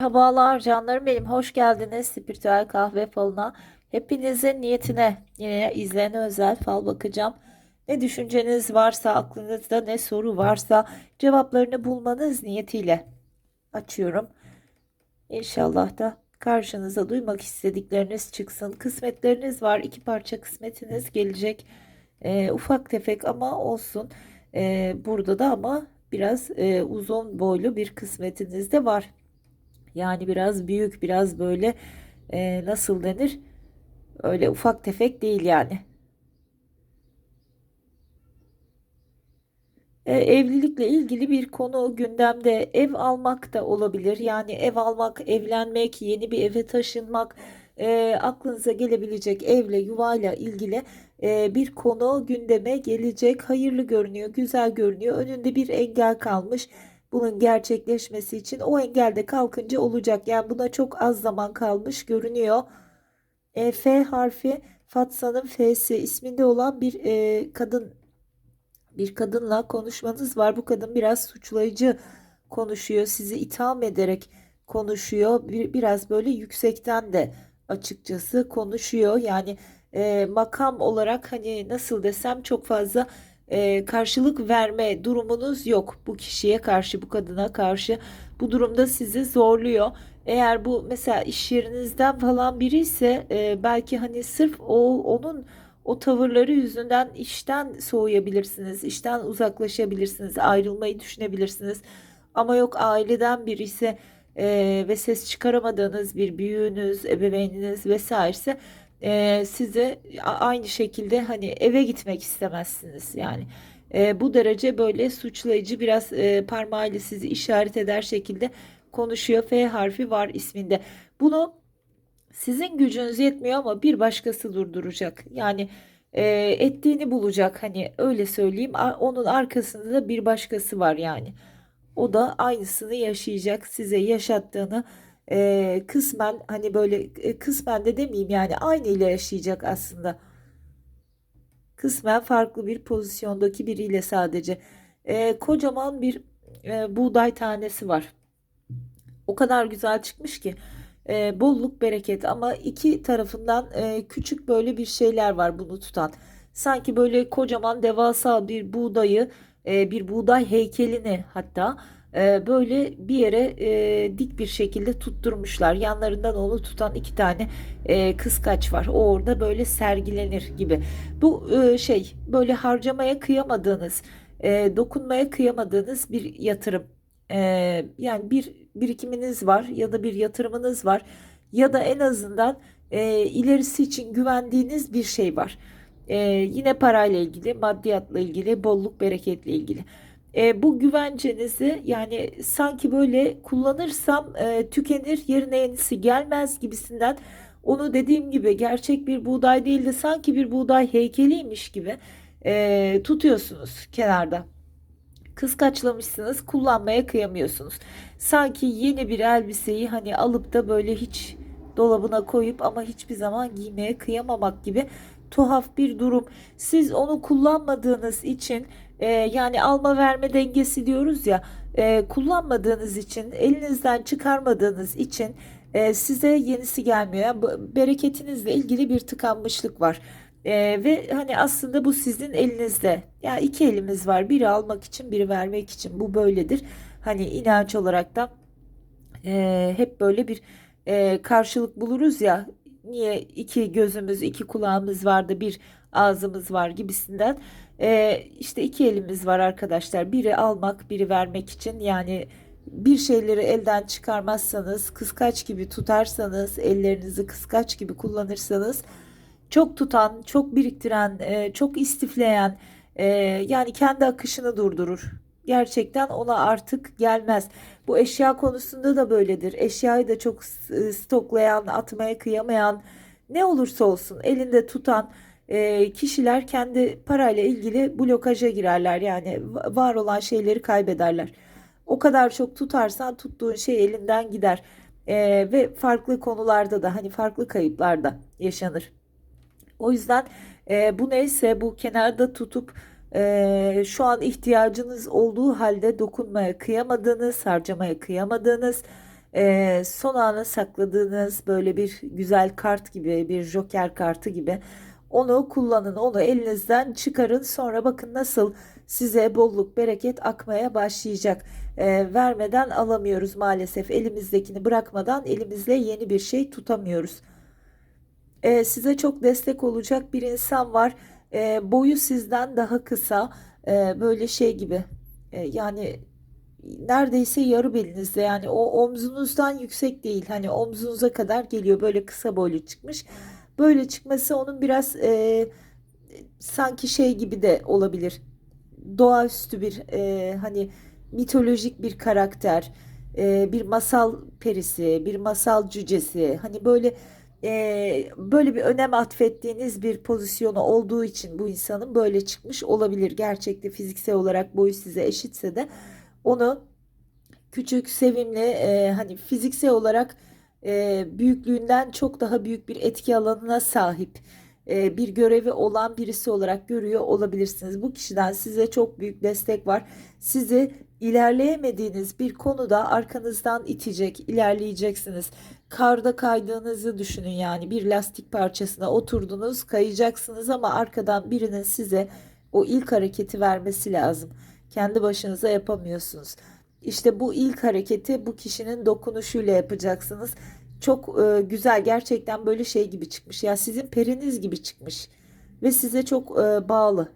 Merhabalar canlarım benim. Hoş geldiniz Spiritüel Kahve Falı'na. Hepinizin niyetine yine izleyene özel fal bakacağım. Ne düşünceniz varsa, aklınızda ne soru varsa cevaplarını bulmanız niyetiyle açıyorum. İnşallah da karşınıza duymak istedikleriniz çıksın. Kısmetleriniz var. iki parça kısmetiniz gelecek. Ee, ufak tefek ama olsun. Ee, burada da ama biraz e, uzun boylu bir kısmetiniz de var. Yani biraz büyük, biraz böyle e, nasıl denir? Öyle ufak tefek değil yani. E, evlilikle ilgili bir konu gündemde. Ev almak da olabilir. Yani ev almak, evlenmek, yeni bir eve taşınmak, e, aklınıza gelebilecek evle, yuvayla ilgili e, bir konu gündeme gelecek. Hayırlı görünüyor, güzel görünüyor. Önünde bir engel kalmış. Bunun gerçekleşmesi için o engel de kalkınca olacak. Yani buna çok az zaman kalmış görünüyor. E, F harfi Fatsa'nın F'si isminde olan bir e, kadın bir kadınla konuşmanız var. Bu kadın biraz suçlayıcı konuşuyor. Sizi itham ederek konuşuyor. Bir, biraz böyle yüksekten de açıkçası konuşuyor. Yani e, makam olarak hani nasıl desem çok fazla e, karşılık verme durumunuz yok bu kişiye karşı, bu kadına karşı. Bu durumda sizi zorluyor. Eğer bu mesela iş yerinizden falan biri ise e, belki hani sırf o onun o tavırları yüzünden işten soğuyabilirsiniz, işten uzaklaşabilirsiniz, ayrılmayı düşünebilirsiniz. Ama yok aileden biri ise e, ve ses çıkaramadığınız bir büyüğünüz, ebeveyniniz vesairese e, size aynı şekilde hani eve gitmek istemezsiniz yani. E, bu derece böyle suçlayıcı biraz e, parmağıyla sizi işaret eder şekilde konuşuyor. F harfi var isminde. Bunu sizin gücünüz yetmiyor ama bir başkası durduracak. Yani e, ettiğini bulacak hani öyle söyleyeyim. Onun arkasında da bir başkası var yani. O da aynısını yaşayacak. Size yaşattığını e, kısmen hani böyle e, kısmen de demeyeyim yani aynı ile yaşayacak aslında. Kısmen farklı bir pozisyondaki biriyle sadece. E, kocaman bir e, buğday tanesi var. O kadar güzel çıkmış ki e, bolluk bereket ama iki tarafından e, küçük böyle bir şeyler var bunu tutan. Sanki böyle kocaman devasa bir buğdayı e, bir buğday heykelini hatta e, böyle bir yere e, dik bir şekilde tutturmuşlar. Yanlarından onu tutan iki tane e, kıskaç var. O orada böyle sergilenir gibi. Bu e, şey böyle harcamaya kıyamadığınız, e, dokunmaya kıyamadığınız bir yatırım. E, yani bir birikiminiz var ya da bir yatırımınız var ya da en azından e, ilerisi için güvendiğiniz bir şey var. E, yine parayla ilgili, maddiyatla ilgili, bolluk bereketle ilgili. E, bu güvencenizi yani sanki böyle kullanırsam e, tükenir yerine yenisi gelmez gibisinden onu dediğim gibi gerçek bir buğday değil de sanki bir buğday heykeliymiş gibi e, tutuyorsunuz kenarda kıskaçlamışsınız, kullanmaya kıyamıyorsunuz. Sanki yeni bir elbiseyi hani alıp da böyle hiç dolabına koyup ama hiçbir zaman giymeye kıyamamak gibi tuhaf bir durum. Siz onu kullanmadığınız için e, yani alma verme dengesi diyoruz ya e, kullanmadığınız için elinizden çıkarmadığınız için e, size yenisi gelmiyor. Yani bereketinizle ilgili bir tıkanmışlık var. Ee, ve hani aslında bu sizin elinizde. Ya iki elimiz var. Biri almak için, biri vermek için. Bu böyledir. Hani inanç olarak da e, hep böyle bir e, karşılık buluruz ya. Niye iki gözümüz, iki kulağımız vardı, bir ağzımız var gibisinden. E, işte iki elimiz var arkadaşlar. Biri almak, biri vermek için. Yani bir şeyleri elden çıkarmazsanız, kıskaç gibi tutarsanız, ellerinizi kıskaç gibi kullanırsanız çok tutan, çok biriktiren, e, çok istifleyen, e, yani kendi akışını durdurur. Gerçekten ona artık gelmez. Bu eşya konusunda da böyledir. Eşyayı da çok stoklayan, atmaya kıyamayan, ne olursa olsun elinde tutan e, kişiler kendi parayla ilgili blokaja girerler. Yani va- var olan şeyleri kaybederler. O kadar çok tutarsan tuttuğun şey elinden gider. E, ve farklı konularda da hani farklı kayıplarda yaşanır. O yüzden e, bu neyse bu kenarda tutup e, şu an ihtiyacınız olduğu halde dokunmaya kıyamadığınız, harcamaya kıyamadığınız e, son ana sakladığınız böyle bir güzel kart gibi bir joker kartı gibi onu kullanın onu elinizden çıkarın. Sonra bakın nasıl size bolluk bereket akmaya başlayacak. E, vermeden alamıyoruz maalesef. Elimizdekini bırakmadan elimizle yeni bir şey tutamıyoruz. E, size çok destek olacak bir insan var. E, boyu sizden daha kısa. E, böyle şey gibi. E, yani neredeyse yarı belinizde. Yani o omzunuzdan yüksek değil. Hani omzunuza kadar geliyor. Böyle kısa boylu çıkmış böyle çıkması onun biraz e, sanki şey gibi de olabilir. Doğaüstü bir e, hani mitolojik bir karakter e, bir masal perisi bir masal cücesi. Hani böyle e, böyle bir önem atfettiğiniz bir pozisyonu olduğu için bu insanın böyle çıkmış olabilir. Gerçekte fiziksel olarak boyu size eşitse de onu küçük, sevimli, e, hani fiziksel olarak e, büyüklüğünden çok daha büyük bir etki alanına sahip e, bir görevi olan birisi olarak görüyor olabilirsiniz. Bu kişiden size çok büyük destek var. Sizi ilerleyemediğiniz bir konuda arkanızdan itecek, ilerleyeceksiniz. Karda kaydığınızı düşünün yani bir lastik parçasına oturdunuz, kayacaksınız ama arkadan birinin size o ilk hareketi vermesi lazım. Kendi başınıza yapamıyorsunuz. İşte bu ilk hareketi bu kişinin dokunuşuyla yapacaksınız. Çok e, güzel gerçekten böyle şey gibi çıkmış. Ya sizin periniz gibi çıkmış ve size çok e, bağlı.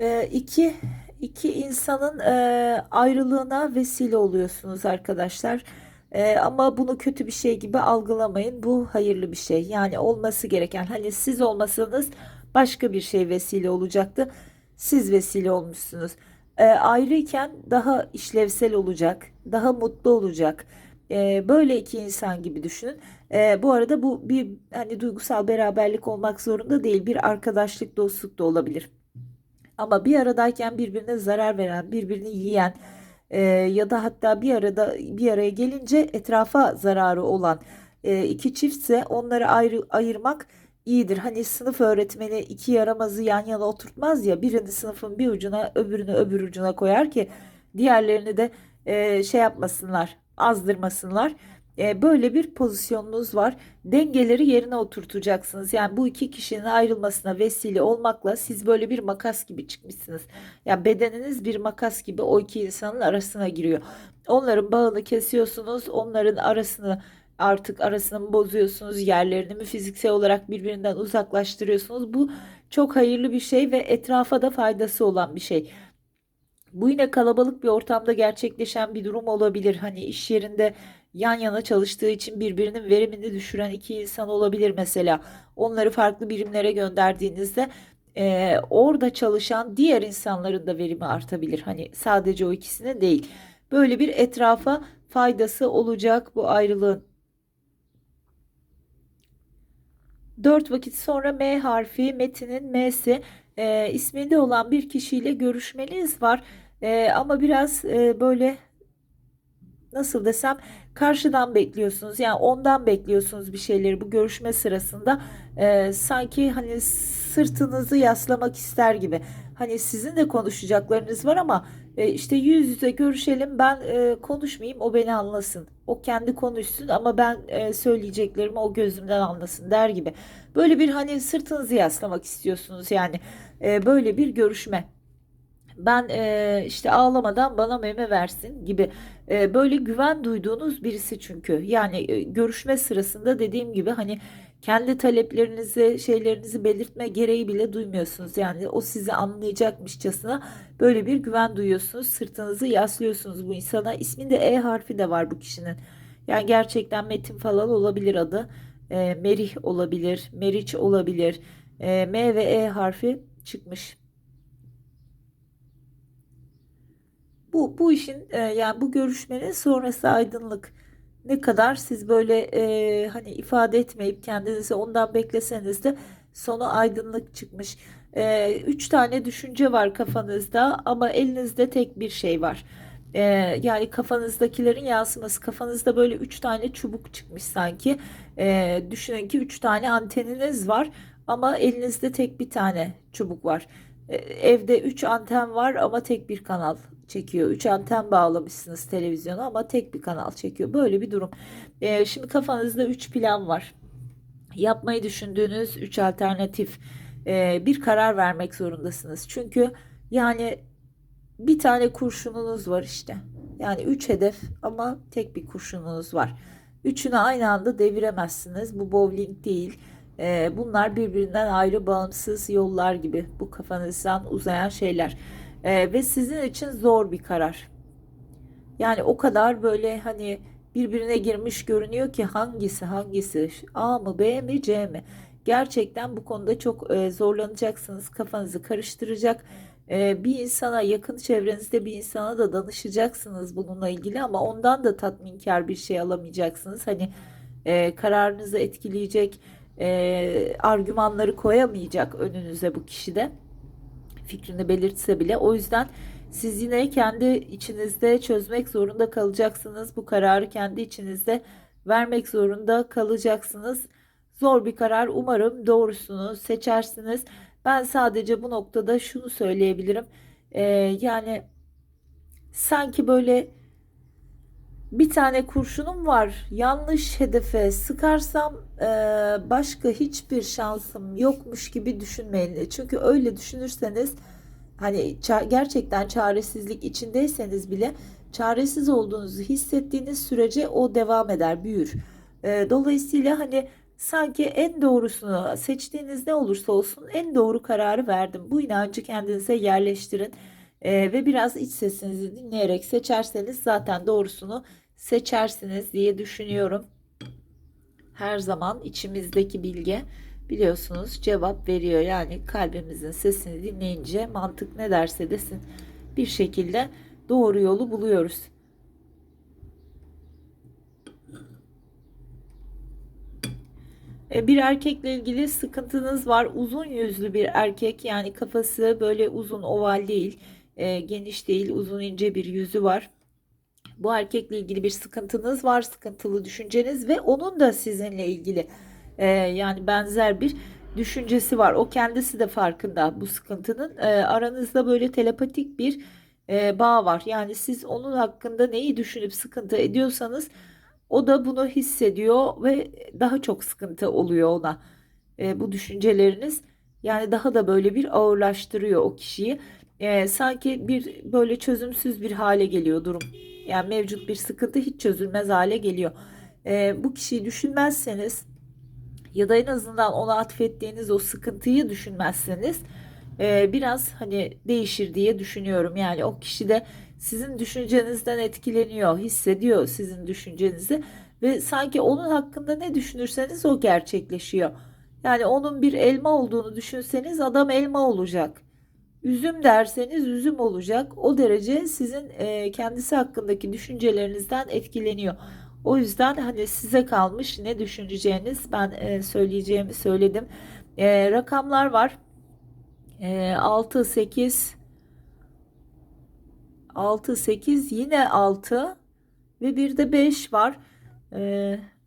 E, iki, iki insanın e, ayrılığına vesile oluyorsunuz arkadaşlar. E, ama bunu kötü bir şey gibi algılamayın. Bu hayırlı bir şey. Yani olması gereken. Hani siz olmasanız başka bir şey vesile olacaktı. Siz vesile olmuşsunuz. E, ayrıyken daha işlevsel olacak, daha mutlu olacak. E, böyle iki insan gibi düşünün. E, bu arada bu bir hani duygusal beraberlik olmak zorunda değil. Bir arkadaşlık, dostluk da olabilir. Ama bir aradayken birbirine zarar veren, birbirini yiyen e, ya da hatta bir arada bir araya gelince etrafa zararı olan e, iki çiftse onları ayrı ayırmak iyidir. Hani sınıf öğretmeni iki yaramazı yan yana oturtmaz ya birini sınıfın bir ucuna öbürünü öbür ucuna koyar ki diğerlerini de e, şey yapmasınlar azdırmasınlar. E, böyle bir pozisyonunuz var. Dengeleri yerine oturtacaksınız. Yani bu iki kişinin ayrılmasına vesile olmakla siz böyle bir makas gibi çıkmışsınız. Yani bedeniniz bir makas gibi o iki insanın arasına giriyor. Onların bağını kesiyorsunuz. Onların arasını artık arasını mı bozuyorsunuz? Yerlerini mi fiziksel olarak birbirinden uzaklaştırıyorsunuz? Bu çok hayırlı bir şey ve etrafa da faydası olan bir şey. Bu yine kalabalık bir ortamda gerçekleşen bir durum olabilir. Hani iş yerinde yan yana çalıştığı için birbirinin verimini düşüren iki insan olabilir mesela. Onları farklı birimlere gönderdiğinizde e, orada çalışan diğer insanların da verimi artabilir. Hani sadece o ikisinin değil. Böyle bir etrafa faydası olacak bu ayrılığın. Dört vakit sonra M harfi metinin M'si e, isminde olan bir kişiyle görüşmeniz var. E, ama biraz e, böyle nasıl desem karşıdan bekliyorsunuz yani ondan bekliyorsunuz bir şeyleri bu görüşme sırasında. E, sanki hani sırtınızı yaslamak ister gibi. Hani sizin de konuşacaklarınız var ama e, işte yüz yüze görüşelim ben e, konuşmayayım o beni anlasın. O kendi konuşsun ama ben e, söyleyeceklerimi o gözümden anlasın der gibi. Böyle bir hani sırtınızı yaslamak istiyorsunuz yani e, böyle bir görüşme. Ben e, işte ağlamadan bana meme versin gibi e, böyle güven duyduğunuz birisi çünkü. Yani e, görüşme sırasında dediğim gibi hani kendi taleplerinizi şeylerinizi belirtme gereği bile duymuyorsunuz. Yani o sizi anlayacakmışçasına böyle bir güven duyuyorsunuz sırtınızı yaslıyorsunuz bu insana. İsminde E harfi de var bu kişinin. Yani gerçekten Metin falan olabilir adı. E, Merih olabilir Meriç olabilir. E, M ve E harfi çıkmış. Bu bu işin e, yani bu görüşmenin sonrası aydınlık. Ne kadar siz böyle e, hani ifade etmeyip kendinizi ondan bekleseniz de sonu aydınlık çıkmış. E, üç tane düşünce var kafanızda ama elinizde tek bir şey var. E, yani kafanızdakilerin yansıması kafanızda böyle üç tane çubuk çıkmış sanki. E, düşünün ki üç tane anteniniz var ama elinizde tek bir tane çubuk var. E, evde 3 anten var ama tek bir kanal çekiyor. 3 anten bağlamışsınız televizyona ama tek bir kanal çekiyor. Böyle bir durum. E, şimdi kafanızda 3 plan var. Yapmayı düşündüğünüz 3 alternatif. E, bir karar vermek zorundasınız. Çünkü yani bir tane kurşununuz var işte. Yani 3 hedef ama tek bir kurşununuz var. Üçünü aynı anda deviremezsiniz. Bu bowling değil. Ee, bunlar birbirinden ayrı bağımsız yollar gibi. Bu kafanızdan uzayan şeyler. Ee, ve sizin için zor bir karar. Yani o kadar böyle hani birbirine girmiş görünüyor ki hangisi hangisi A mı B mi C mi? Gerçekten bu konuda çok e, zorlanacaksınız. Kafanızı karıştıracak. E, bir insana yakın çevrenizde bir insana da danışacaksınız bununla ilgili ama ondan da tatminkar bir şey alamayacaksınız. Hani e, kararınızı etkileyecek e, argümanları koyamayacak önünüze bu kişi de fikrini belirtse bile. O yüzden siz yine kendi içinizde çözmek zorunda kalacaksınız. Bu kararı kendi içinizde vermek zorunda kalacaksınız. Zor bir karar. Umarım doğrusunu seçersiniz. Ben sadece bu noktada şunu söyleyebilirim. Ee, yani sanki böyle bir tane kurşunum var. Yanlış hedefe sıkarsam e, başka hiçbir şansım yokmuş gibi düşünmeyin. Çünkü öyle düşünürseniz hani gerçekten çaresizlik içindeyseniz bile çaresiz olduğunuzu hissettiğiniz sürece o devam eder, büyür. E, dolayısıyla hani sanki en doğrusunu seçtiğiniz ne olursa olsun en doğru kararı verdim. Bu inancı kendinize yerleştirin. E, ve biraz iç sesinizi dinleyerek seçerseniz zaten doğrusunu seçersiniz diye düşünüyorum. Her zaman içimizdeki bilge biliyorsunuz cevap veriyor. Yani kalbimizin sesini dinleyince mantık ne derse desin bir şekilde doğru yolu buluyoruz. E, bir erkekle ilgili sıkıntınız var. Uzun yüzlü bir erkek yani kafası böyle uzun oval değil, e, geniş değil, uzun ince bir yüzü var. Bu erkekle ilgili bir sıkıntınız var, sıkıntılı düşünceniz ve onun da sizinle ilgili e, yani benzer bir düşüncesi var. O kendisi de farkında bu sıkıntının. E, aranızda böyle telepatik bir e, bağ var. Yani siz onun hakkında neyi düşünüp sıkıntı ediyorsanız o da bunu hissediyor ve daha çok sıkıntı oluyor ona. E, bu düşünceleriniz yani daha da böyle bir ağırlaştırıyor o kişiyi. E, sanki bir böyle çözümsüz bir hale geliyor durum. Yani mevcut bir sıkıntı hiç çözülmez hale geliyor. E, bu kişiyi düşünmezseniz ya da en azından ona atfettiğiniz o sıkıntıyı düşünmezseniz e, biraz hani değişir diye düşünüyorum. Yani o kişi de sizin düşüncenizden etkileniyor, hissediyor sizin düşüncenizi ve sanki onun hakkında ne düşünürseniz o gerçekleşiyor. Yani onun bir elma olduğunu düşünseniz adam elma olacak. Üzüm derseniz üzüm olacak. O derece sizin e, kendisi hakkındaki düşüncelerinizden etkileniyor. O yüzden hani size kalmış ne düşüneceğiniz ben e, söyleyeceğimi söyledim. E, rakamlar var. E, 6, 8, 6, 8 yine 6 ve bir de 5 var. E,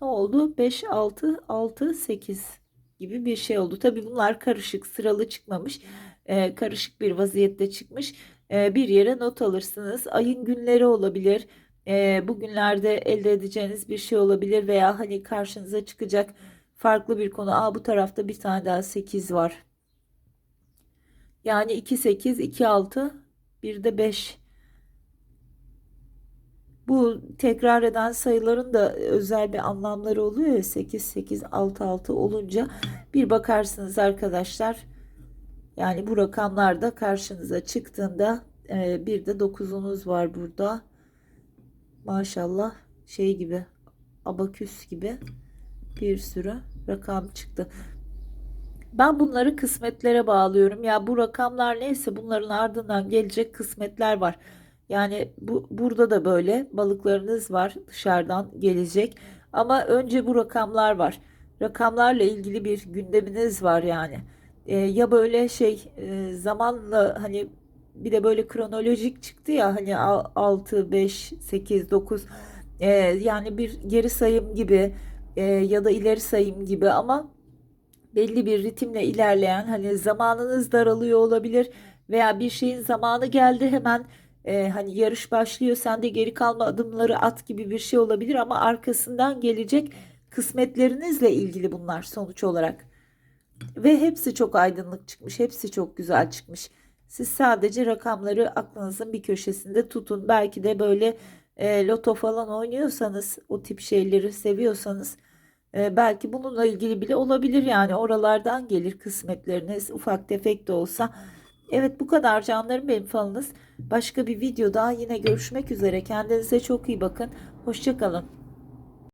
ne oldu? 5, 6, 6, 8 gibi bir şey oldu. Tabi bunlar karışık sıralı çıkmamış e, karışık bir vaziyette çıkmış. E, bir yere not alırsınız. Ayın günleri olabilir. E, bugünlerde elde edeceğiniz bir şey olabilir veya hani karşınıza çıkacak farklı bir konu. Aa bu tarafta bir tane daha 8 var. Yani 2 8 2 6 bir de 5. Bu tekrar eden sayıların da özel bir anlamları oluyor ya 8 8 6 6 olunca bir bakarsınız arkadaşlar yani bu rakamlar da karşınıza çıktığında e, bir de dokuzunuz var burada. Maşallah şey gibi abaküs gibi bir sürü rakam çıktı. Ben bunları kısmetlere bağlıyorum. Ya bu rakamlar neyse bunların ardından gelecek kısmetler var. Yani bu burada da böyle balıklarınız var dışarıdan gelecek. Ama önce bu rakamlar var. Rakamlarla ilgili bir gündeminiz var yani e, ya böyle şey e, zamanla hani bir de böyle kronolojik çıktı ya hani 6 5 8 9 e, yani bir geri sayım gibi e, ya da ileri sayım gibi ama belli bir ritimle ilerleyen hani zamanınız daralıyor olabilir veya bir şeyin zamanı geldi hemen e, hani yarış başlıyor sen de geri kalma adımları at gibi bir şey olabilir ama arkasından gelecek kısmetlerinizle ilgili bunlar sonuç olarak. Ve hepsi çok aydınlık çıkmış. Hepsi çok güzel çıkmış. Siz sadece rakamları aklınızın bir köşesinde tutun. Belki de böyle e, loto falan oynuyorsanız, o tip şeyleri seviyorsanız e, belki bununla ilgili bile olabilir yani. Oralardan gelir kısmetleriniz ufak tefek de olsa. Evet bu kadar canlarım benim falınız. Başka bir videoda yine görüşmek üzere. Kendinize çok iyi bakın. Hoşça kalın.